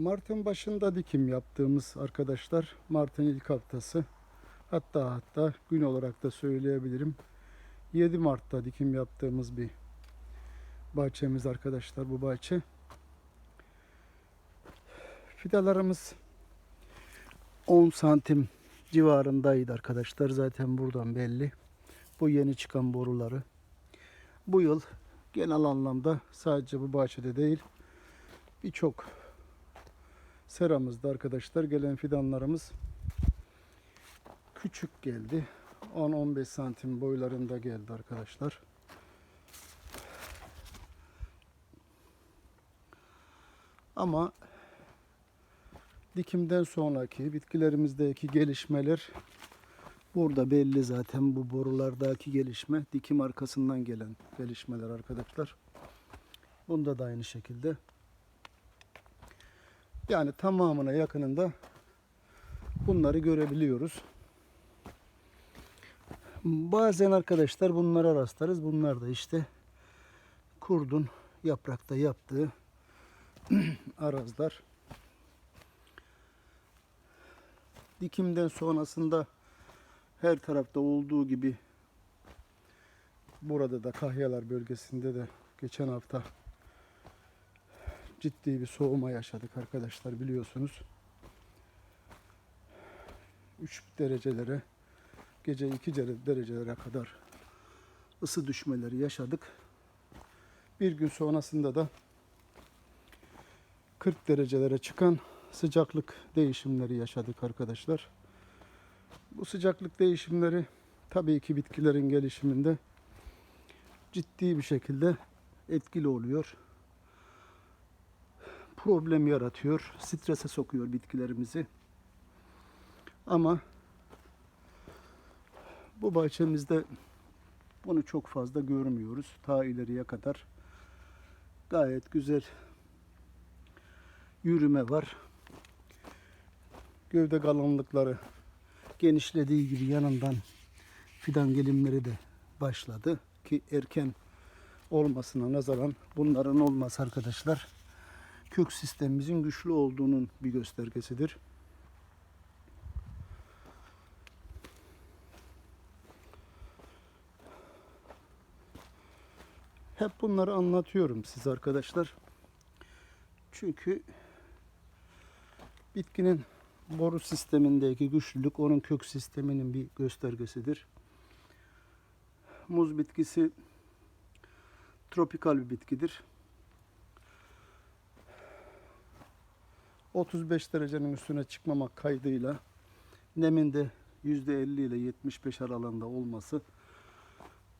Mart'ın başında dikim yaptığımız arkadaşlar Mart'ın ilk haftası hatta hatta gün olarak da söyleyebilirim 7 Mart'ta dikim yaptığımız bir bahçemiz arkadaşlar bu bahçe. Fidalarımız 10 santim civarındaydı arkadaşlar zaten buradan belli. Bu yeni çıkan boruları. Bu yıl genel anlamda sadece bu bahçede değil birçok seramızda arkadaşlar gelen fidanlarımız küçük geldi. 10-15 santim boylarında geldi arkadaşlar. Ama dikimden sonraki bitkilerimizdeki gelişmeler burada belli zaten bu borulardaki gelişme dikim arkasından gelen gelişmeler arkadaşlar. Bunda da aynı şekilde. Yani tamamına yakınında bunları görebiliyoruz. Bazen arkadaşlar bunlara rastlarız. Bunlar da işte kurdun yaprakta yaptığı arazlar. Dikimden sonrasında her tarafta olduğu gibi burada da Kahyalar bölgesinde de geçen hafta ciddi bir soğuma yaşadık arkadaşlar biliyorsunuz. 3 derecelere gece 2 derecelere kadar ısı düşmeleri yaşadık. Bir gün sonrasında da 40 derecelere çıkan sıcaklık değişimleri yaşadık arkadaşlar. Bu sıcaklık değişimleri tabii ki bitkilerin gelişiminde ciddi bir şekilde etkili oluyor. Problem yaratıyor, strese sokuyor bitkilerimizi. Ama bu bahçemizde bunu çok fazla görmüyoruz. Ta ileriye kadar gayet güzel yürüme var. Gövde kalınlıkları genişlediği gibi yanından fidan gelimleri de başladı ki erken olmasına nazaran bunların olması arkadaşlar kök sistemimizin güçlü olduğunun bir göstergesidir. Hep bunları anlatıyorum size arkadaşlar. Çünkü bitkinin boru sistemindeki güçlülük onun kök sisteminin bir göstergesidir. Muz bitkisi tropikal bir bitkidir. 35 derecenin üstüne çıkmamak kaydıyla neminde %50 ile 75 aralığında olması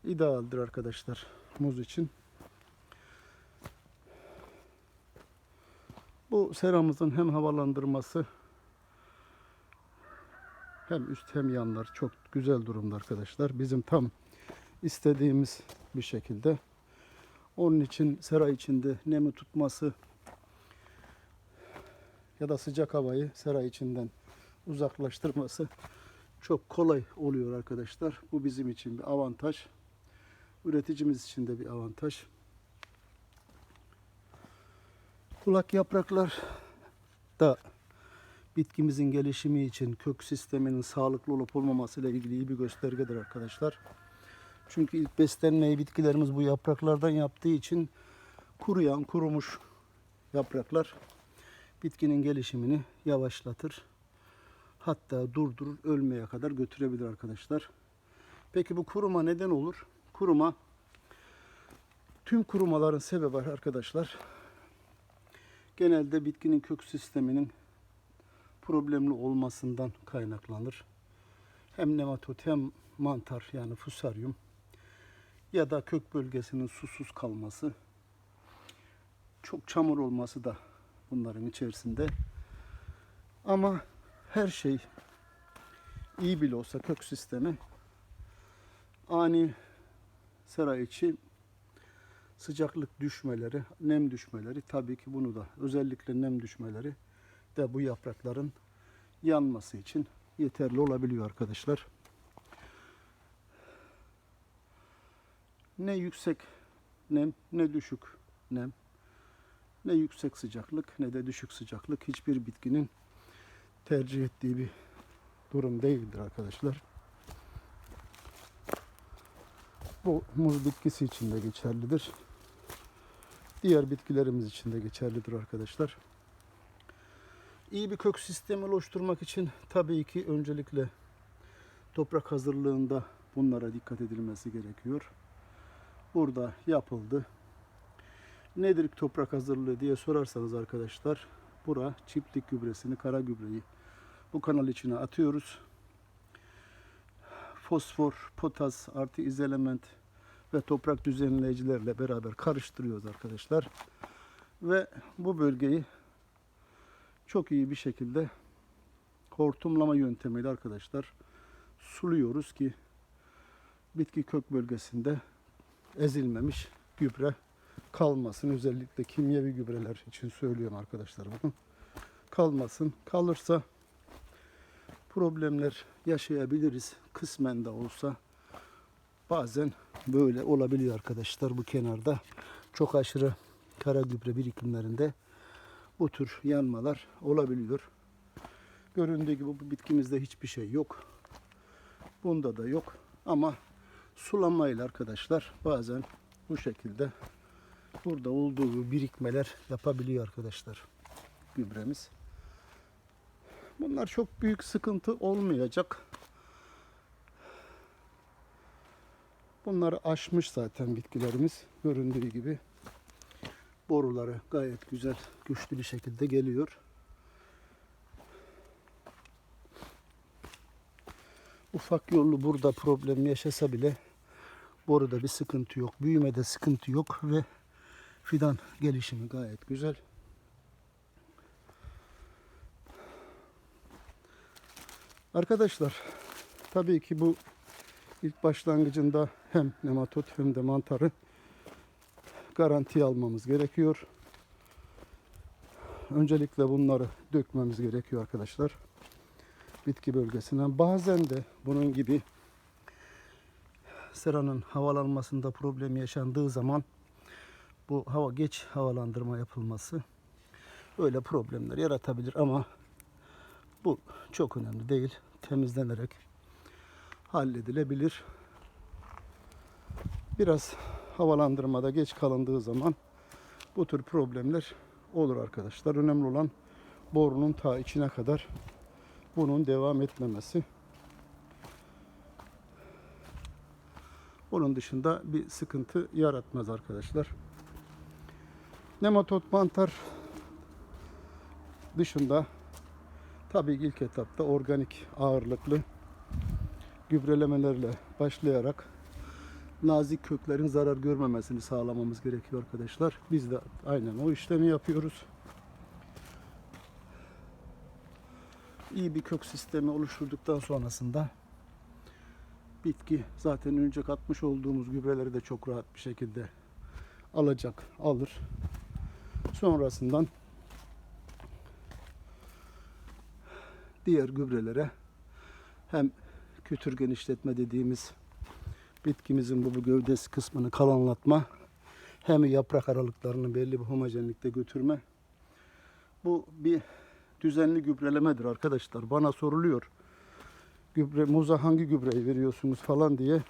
idealdir arkadaşlar muz için. Bu seramızın hem havalandırması hem üst hem yanlar çok güzel durumda arkadaşlar. Bizim tam istediğimiz bir şekilde. Onun için sera içinde nemi tutması ya da sıcak havayı sera içinden uzaklaştırması çok kolay oluyor arkadaşlar. Bu bizim için bir avantaj. Üreticimiz için de bir avantaj. Kulak yapraklar da bitkimizin gelişimi için kök sisteminin sağlıklı olup olmaması ile ilgili iyi bir göstergedir arkadaşlar. Çünkü ilk beslenmeyi bitkilerimiz bu yapraklardan yaptığı için kuruyan, kurumuş yapraklar bitkinin gelişimini yavaşlatır. Hatta durdurur, ölmeye kadar götürebilir arkadaşlar. Peki bu kuruma neden olur? Kuruma tüm kurumaların sebebi arkadaşlar genelde bitkinin kök sisteminin problemli olmasından kaynaklanır. Hem nematod hem mantar yani fusaryum ya da kök bölgesinin susuz kalması, çok çamur olması da bunların içerisinde. Ama her şey iyi bile olsa kök sistemi ani sera içi sıcaklık düşmeleri, nem düşmeleri tabii ki bunu da özellikle nem düşmeleri de bu yaprakların yanması için yeterli olabiliyor arkadaşlar. Ne yüksek nem ne düşük nem Ne yüksek sıcaklık ne de düşük sıcaklık hiçbir bitkinin tercih ettiği bir durum değildir arkadaşlar. Bu muz bitkisi için de geçerlidir. Diğer bitkilerimiz için de geçerlidir arkadaşlar. İyi bir kök sistemi oluşturmak için tabii ki öncelikle toprak hazırlığında bunlara dikkat edilmesi gerekiyor. Burada yapıldı. Nedir toprak hazırlığı diye sorarsanız arkadaşlar, bura çiftlik gübresini, kara gübreyi bu kanal içine atıyoruz. Fosfor, potas artı izelement ve toprak düzenleyicilerle beraber karıştırıyoruz arkadaşlar. Ve bu bölgeyi çok iyi bir şekilde hortumlama yöntemiyle arkadaşlar suluyoruz ki bitki kök bölgesinde ezilmemiş gübre kalmasın. Özellikle kimyevi gübreler için söylüyorum arkadaşlar bunu. Kalmasın. Kalırsa problemler yaşayabiliriz. Kısmen de olsa bazen böyle olabiliyor arkadaşlar bu kenarda. Çok aşırı kara gübre birikimlerinde bu tür yanmalar olabiliyor. Göründüğü gibi bu bitkimizde hiçbir şey yok. Bunda da yok. Ama sulamayla arkadaşlar bazen bu şekilde burada olduğu gibi birikmeler yapabiliyor arkadaşlar gübremiz. Bunlar çok büyük sıkıntı olmayacak. Bunları aşmış zaten bitkilerimiz. Göründüğü gibi boruları gayet güzel, güçlü bir şekilde geliyor. Ufak yollu burada problem yaşasa bile boruda bir sıkıntı yok. Büyümede sıkıntı yok ve fidan gelişimi gayet güzel. Arkadaşlar tabii ki bu ilk başlangıcında hem nematot hem de mantarı garantiye almamız gerekiyor. Öncelikle bunları dökmemiz gerekiyor arkadaşlar. Bitki bölgesinden. Bazen de bunun gibi seranın havalanmasında problem yaşandığı zaman bu hava geç havalandırma yapılması öyle problemler yaratabilir ama bu çok önemli değil. Temizlenerek halledilebilir. Biraz havalandırmada geç kalındığı zaman bu tür problemler olur arkadaşlar. Önemli olan borunun ta içine kadar bunun devam etmemesi. Onun dışında bir sıkıntı yaratmaz arkadaşlar. Nematot mantar dışında tabii ilk etapta organik ağırlıklı gübrelemelerle başlayarak nazik köklerin zarar görmemesini sağlamamız gerekiyor arkadaşlar. Biz de aynen o işlemi yapıyoruz. İyi bir kök sistemi oluşturduktan sonrasında bitki zaten önce katmış olduğumuz gübreleri de çok rahat bir şekilde alacak, alır. Sonrasından diğer gübrelere hem kütür genişletme dediğimiz bitkimizin bu, bu gövdesi kısmını kalanlatma hem yaprak aralıklarını belli bir homojenlikte götürme. Bu bir düzenli gübrelemedir arkadaşlar. Bana soruluyor. Gübre, muza hangi gübreyi veriyorsunuz falan diye.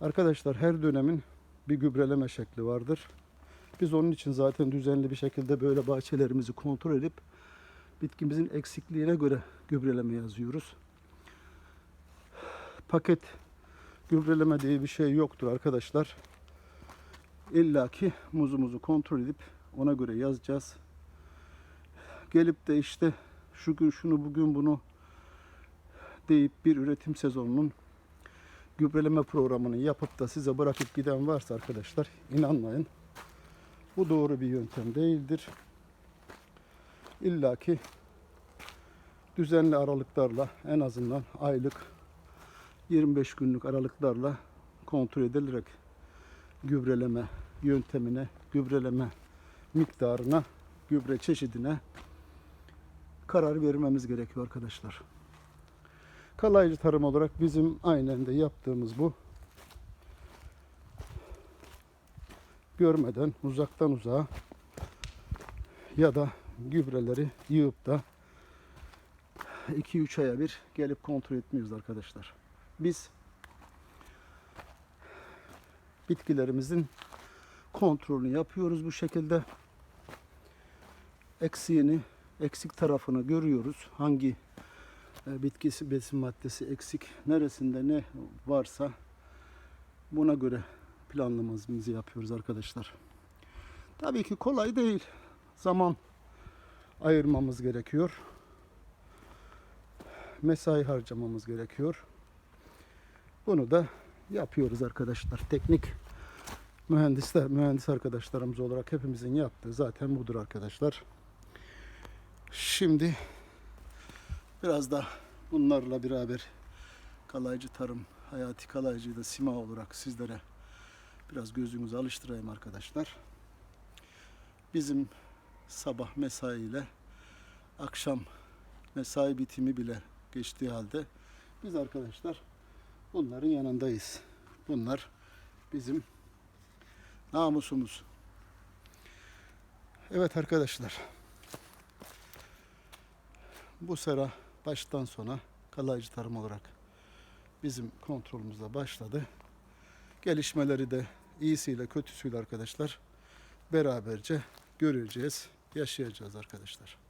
Arkadaşlar her dönemin bir gübreleme şekli vardır. Biz onun için zaten düzenli bir şekilde böyle bahçelerimizi kontrol edip bitkimizin eksikliğine göre gübreleme yazıyoruz. Paket gübreleme diye bir şey yoktur arkadaşlar. İlla ki muzumuzu kontrol edip ona göre yazacağız. Gelip de işte şu gün şunu bugün bunu deyip bir üretim sezonunun gübreleme programını yapıp da size bırakıp giden varsa arkadaşlar inanmayın. Bu doğru bir yöntem değildir. İlla ki düzenli aralıklarla en azından aylık 25 günlük aralıklarla kontrol edilerek gübreleme yöntemine, gübreleme miktarına, gübre çeşidine karar vermemiz gerekiyor arkadaşlar. Kalaycı tarım olarak bizim aynen de yaptığımız bu. Görmeden uzaktan uzağa ya da gübreleri yığıp da 2-3 aya bir gelip kontrol etmiyoruz arkadaşlar. Biz bitkilerimizin kontrolünü yapıyoruz bu şekilde. Eksiğini, eksik tarafını görüyoruz. Hangi e, bitkisi besin maddesi eksik, neresinde ne varsa buna göre planlamamızı yapıyoruz arkadaşlar. Tabii ki kolay değil. Zaman ayırmamız gerekiyor. Mesai harcamamız gerekiyor. Bunu da yapıyoruz arkadaşlar. Teknik mühendisler, mühendis arkadaşlarımız olarak hepimizin yaptığı zaten budur arkadaşlar. Şimdi biraz da bunlarla beraber kalaycı tarım, hayati kalaycıyı da sima olarak sizlere biraz gözünüzü alıştırayım arkadaşlar. Bizim sabah mesai ile akşam mesai bitimi bile geçtiği halde biz arkadaşlar bunların yanındayız. Bunlar bizim namusumuz. Evet arkadaşlar. Bu sera baştan sona kalaycı tarım olarak bizim kontrolümüzde başladı. Gelişmeleri de iyisiyle kötüsüyle arkadaşlar beraberce göreceğiz, yaşayacağız arkadaşlar.